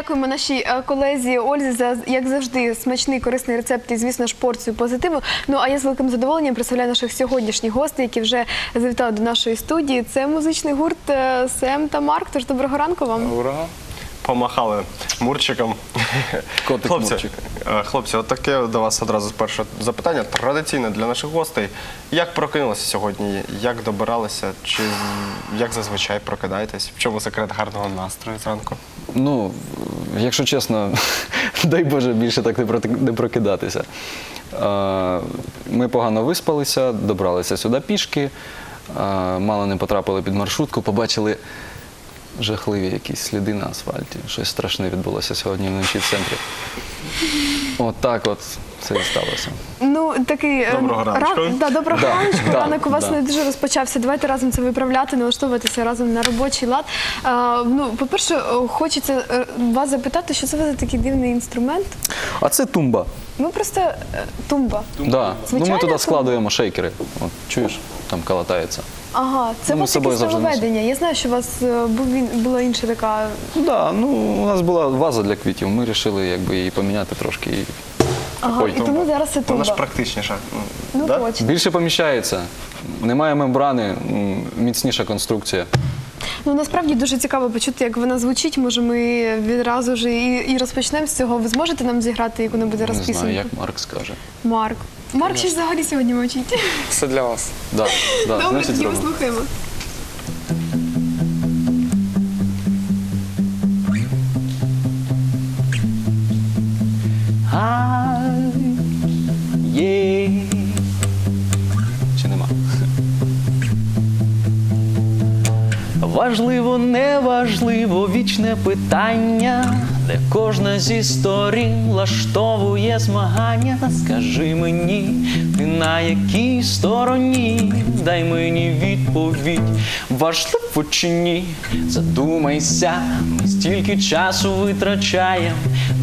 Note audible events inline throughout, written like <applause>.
дякуємо нашій е, колезі Ользі за як завжди смачний корисний рецепт і, звісно ж, порцію позитиву. Ну а я з великим задоволенням представляю наших сьогоднішніх гостей, які вже завітали до нашої студії. Це музичний гурт е, Сем та Марк. Тож доброго ранку вам. Доброго Помахали мурчиком. <laughs> Котик хлопці, Мурчик. е, хлопці, от таке до вас одразу перше запитання. Традиційне для наших гостей. Як прокинулися сьогодні? Як добиралися? Чи як зазвичай прокидаєтесь? В чому секрет гарного настрою зранку? Ну, якщо чесно, <laughs> дай Боже більше так не проти- не прокидатися. Е, Ми погано виспалися, добралися сюди пішки, е, мало не потрапили під маршрутку, побачили жахливі якісь сліди на асфальті. Щось страшне відбулося сьогодні вночі в центрі. От так от це і сталося. Ну такий е, Доброго раночку. да, доброго Да, раночку. да, Ранок у вас да. не дуже розпочався. Давайте разом це виправляти, налаштовуватися разом на робочий лад. А, ну, по-перше, е, хочеться е, вас запитати, що це ви за такий дивний інструмент? А це тумба. Ну просто е, тумба. Да. Ну, Звичайна ми туди тумба? складуємо шейкери. От, чуєш, там калатається. Ага, це Ну, у ми вас собою якесь завжди нововведення. Я знаю, що у вас е, був він- була інша така. Ну, да, ну, у нас була ваза для квітів, ми вирішили якби, її поміняти трошки. І... Ага, Ой, і тому зараз це Вона ж практичніша. Ну да? точно. Більше поміщається, немає мембрани, м, міцніша конструкція. Ну насправді дуже цікаво почути, як вона звучить. Може, ми відразу ж і, і розпочнемо з цього. Ви зможете нам зіграти яку-небудь зараз Не знаю, пісеньку? як Марк скаже. Марк. Марк ще взагалі сьогодні мовчить. Все для вас. Да, да, Добре, значить, тоді послухаємо. Ай, є. Чи нема? Важливо, неважливо, вічне питання, де кожна зі сторін влаштовує змагання. Скажи мені, ти на якій стороні? Дай мені відповідь, важливо чи ні? Задумайся, ми стільки часу витрачаємо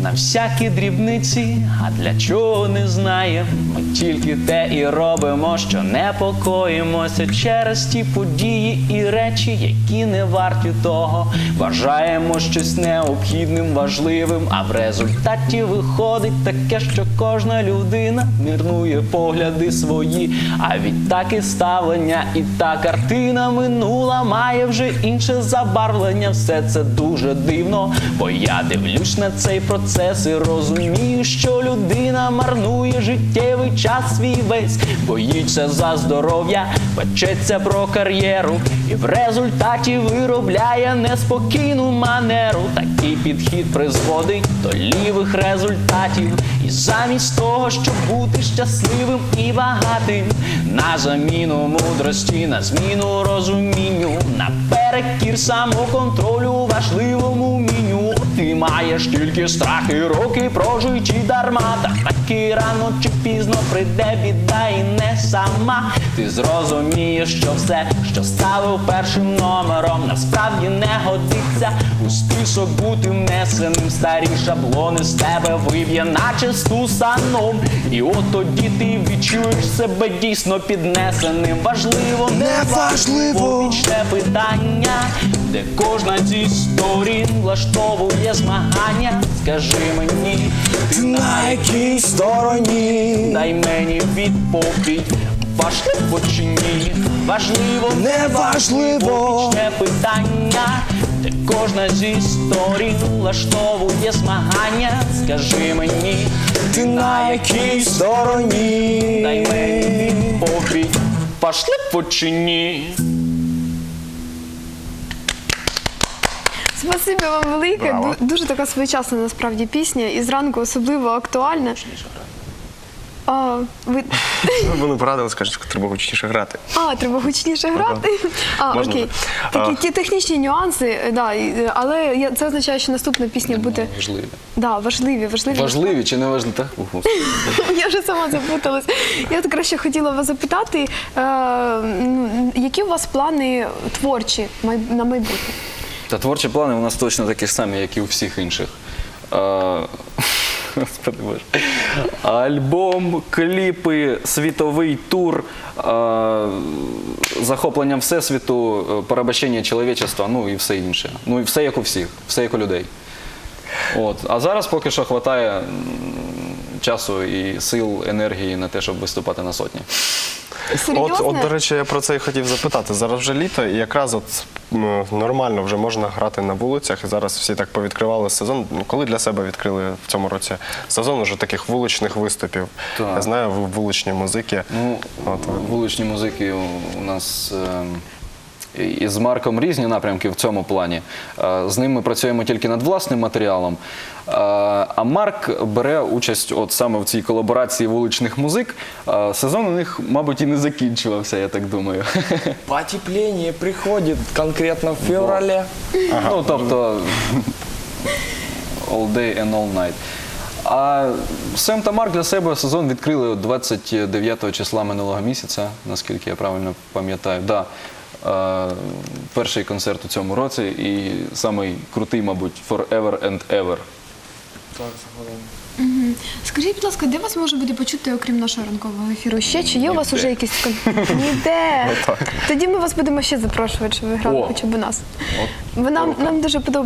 на всякі дрібниці, а для чого не знаємо. Ми тільки те і робимо, що непокоїмося через ті події і речі, які не варті того. Вважаємо щось необхідним, важливим, а в результаті виходить таке, що кожна людина мірнує погляди свої, а відтак і ставлення, і та картина минула має вже інше забарвлення. Все це дуже дивно, бо я дивлюсь на цей процес і розумію, що людина марнує життєвий час свій весь, боїться за здоров'я, печеться про кар'єру, і в результаті виробляє неспокійну манеру. Такий підхід призводить до лівих результатів. І замість того, щоб бути щасливим і багатим, на заміну мудрості, на зміну розумінню, на перекір самоконтролю важливому вмінню. Ти маєш тільки страх і роки прожиті дарма. Та таки рано чи пізно прийде біда і не сама. Ти зрозумієш, що все, що ставив першим номером, насправді не годиться. У список бути внесеним старі шаблони з тебе виб'є, наче стусаном. І от тоді ти відчуєш себе дійсно піднесеним. Важливо, Неважливо. вічне питання, де кожна зі сторін влаштовує змагання. Скажи мені, Ти на якій стороні? дай мені відповідь. Важливо чи ні? Важливо, Неважливо. вічне питання, де кожна зі сторін влаштовує змагання. Скажи мені, Ти на якій стороні? дай мені відповідь. Важливо чи ні? Спасибі вам велике. Браво. Дуже така своєчасна насправді пісня, і зранку особливо актуальна. А, ви... <laughs> Вони порадили, скажуть, що треба гучніше грати. а, треба гучніше грати. А, Можна окей. Такі ті технічні нюанси, да, і, але я- це означає, що наступна пісня буде Важливі. да, важливі, важливі. Важливі чи не важливі? Так? О, Господи. <laughs> Я вже сама запуталась. Я от краще хотіла вас запитати, е, м, які у вас плани творчі май- на майбутнє? Та творчі плани у нас точно такі ж самі, як і у всіх інших. <laughs> Господи Боже. Альбом, кліпи, світовий тур, захоплення всесвіту, е, чоловічества, ну і все інше. Ну і все як у всіх, все як у людей. От. А зараз поки що вистачає часу і сил, енергії на те, щоб виступати на сотні. Серйозно? От, от, до речі, я про це і хотів запитати. Зараз вже літо, і якраз от ну, нормально вже можна грати на вулицях. І зараз всі так повідкривали сезон. Ну, Коли для себе відкрили в цьому році сезон уже таких вуличних виступів? Так. Я знаю, ви вуличні музики. Ну, От. вуличні музики у- нас ем, і- з Марком різні напрямки в цьому плані. Е, З ним ми працюємо тільки над власним матеріалом. Е, А Марк бере участь от саме в цій колаборації вуличних музик. Е, Сезон у них, мабуть, і не закінчувався, я так думаю. <laughs> Потепление приходит конкретно в феврале. Ну, тобто all day and all night. А Сем та Марк для себе сезон відкрили 29 числа минулого місяця, наскільки я правильно пам'ятаю. Да. Е, перший концерт у цьому році і самий крутий, мабуть, Forever and Ever. Так, загалом. Скажіть, будь ласка, де вас може буде почути, окрім нашого ранкового ефіру? Ще чи є у вас Ніде. вже якісь кон- ніде? <laughs> Тоді ми вас будемо ще запрошувати, щоб ви грали О. хоча б у нас. От. Ви нам, нам дуже подоб...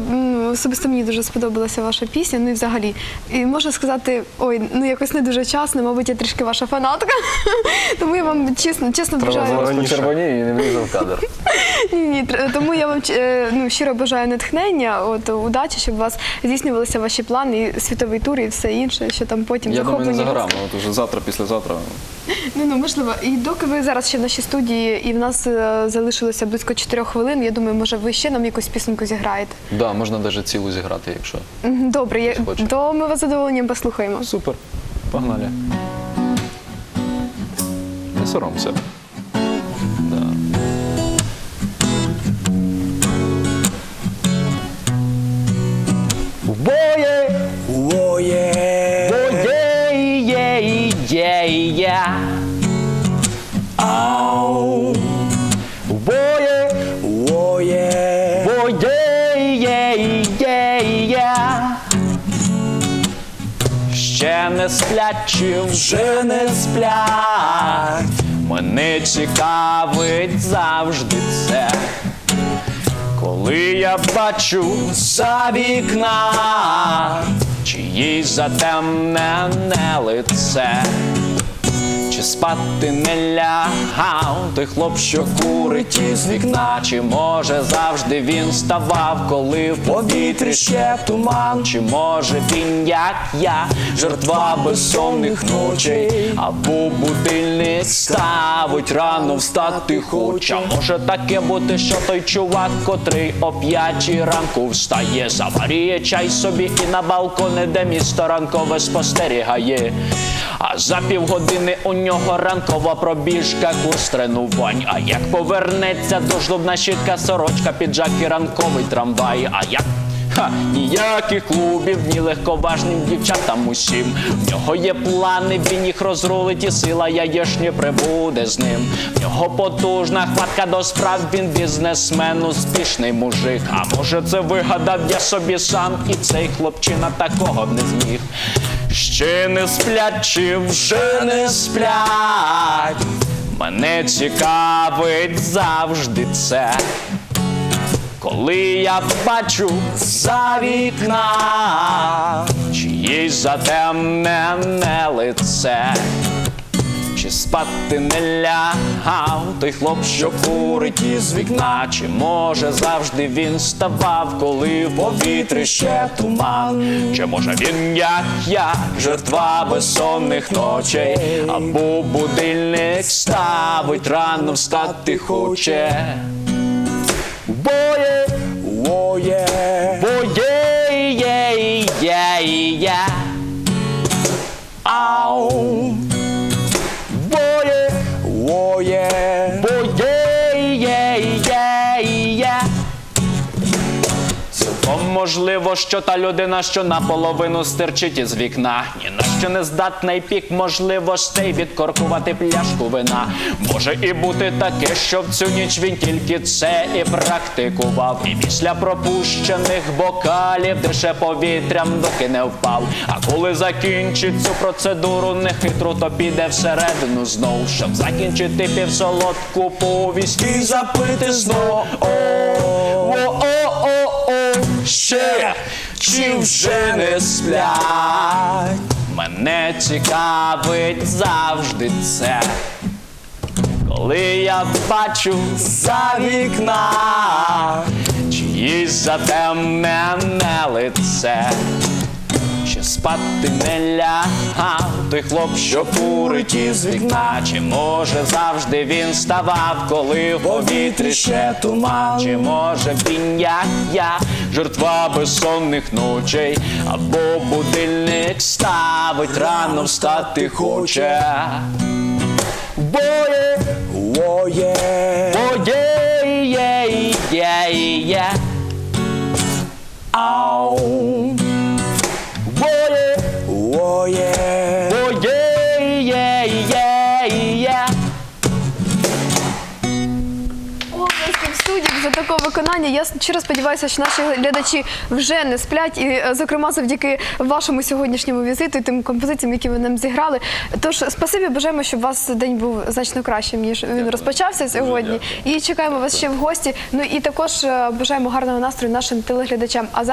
особисто мені дуже сподобалася ваша пісня. Ну і взагалі, і можна сказати, ой, ну якось не дуже часно, мабуть, я трішки ваша фанатка. <laughs> Тому я вам чесно, чесно бажаю. зараз Раніше. і не влізе в кадр. <laughs> Ні, ні, тому я вам е, ну, щиро бажаю натхнення, от удачі, щоб у вас здійснювалися ваші плани, і світовий тур, і все інше, що там потім Я думаю, не захоплені. за горами. От уже завтра, післязавтра. Ну, ну можливо. І доки ви зараз ще в нашій студії, і в нас е, залишилося близько 4 хвилин, я думаю, може ви ще нам якусь пісеньку зіграєте. Да, можна навіть цілу зіграти, якщо. Мгм, Добре, я, Хоче. то ми вас з задоволенням послухаємо. Супер. Погнали. Не соромся. Є. Ау. Боє, Воє. боє, є, є, є. Ще не сплячи Вже не сплять. Мене цікавить завжди це. Коли я бачу За вікна. чиїсь затемнене лице, чи спати не лягав той хлоп, що курить із вікна, чи може завжди він ставав, коли в повітрі ще туман, чи може він, як я, жертва безсонних ночей, або будильник ставить рано встати хоча. Може таке бути, що той чувак, котрий о п'ятій ранку встає, заваріє чай собі і на балкони, де місто ранкове спостерігає. А за півгодини у нього ранкова пробіжка, курс тренувань. А як повернеться дождубна щітка, сорочка, піджак і ранковий трамвай. А як Ха, ніяких клубів, ні легковажним дівчатам усім. В нього є плани, він їх розрулить, і сила яєшні прибуде з ним. В нього потужна хватка до справ, він бізнесмен, успішний мужик. А може це вигадав я собі сам, і цей хлопчина такого б не зміг. Ще не сплячи, вже не сплять. Мене цікавить завжди це. Коли я бачу за вікна чиїсь затемнене лице, чи спати не лягав той хлоп, що курить із вікна, чи може завжди він ставав, коли в повітрі ще туман, чи може він, як я, жертва безсонних ночей, або будильник ставить рано встати хоче. Можливо, що та людина, що наполовину стирчить із вікна, ні на що не здатна й пік можливостей відкоркувати пляшку вина. Може і бути таке, що в цю ніч він тільки це і практикував. І після пропущених бокалів дише повітрям, доки не впав. А коли закінчить цю процедуру нехитру, то піде всередину знов, щоб закінчити півсолодку повість і запити знов. О, о, о, о, о, ще чи вже не сплять. Мене цікавить завжди це. Коли я бачу За вікна. чиїсь затемнене лице, спати не лягав той хлоп, що курить із вікна. Чи може завжди він ставав, коли в повітрі ще туман. Чи може він, як я, жертва безсонних ночей, або будильник ставить, рано встати хоче. Боє, Воє. боє, є, є, є. Ау. Боє, Воє. боє, є, є, є. Обласки в студії за такого виконання. Я щиро сподіваюся, що наші глядачі вже не сплять, і е, зокрема завдяки вашому сьогоднішньому візиту і тим композиціям, які ви нам зіграли. Тож спасибі, бажаємо, щоб у вас день був значно кращим ніж він розпочався сьогодні. І чекаємо вас ще в гості. Ну і також е, бажаємо гарного настрою нашим телеглядачам. А